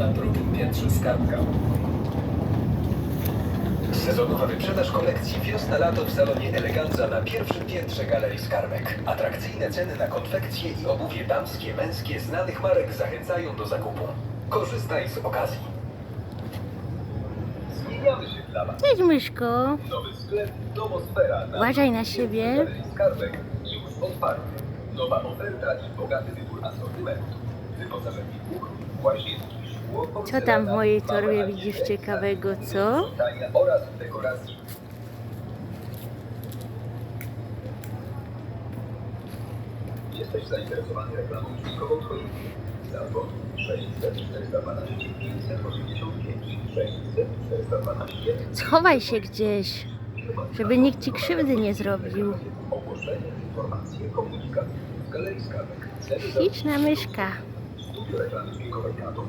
na drugim piętrze skarbka. Sezonowa wyprzedaż kolekcji wiosna-lato w salonie Eleganza na pierwszym piętrze Galerii Skarbek. Atrakcyjne ceny na konfekcje i obuwie damskie, męskie znanych marek zachęcają do zakupu. Korzystaj z okazji. Zmieniamy się dla Was. Cześć myszko. Nowy sklep Domosfera na Uważaj na siebie. Galerii Skarbek już otwarty. Nowa oferta i bogaty wybór asortymentu. Wyposażenie kuchni, łazienki, Co tam w mojej torbie widzisz ciekawego, co? Jesteś zainteresowany reklamą dźwiękową choinki? Telefon 600 412 585 600 412 Schowaj się gdzieś, żeby nikt ci krzywdy nie zrobił. Informacje, Galerii Skarbek. Śliczna myszka. studio reklamy dźwiękowej na to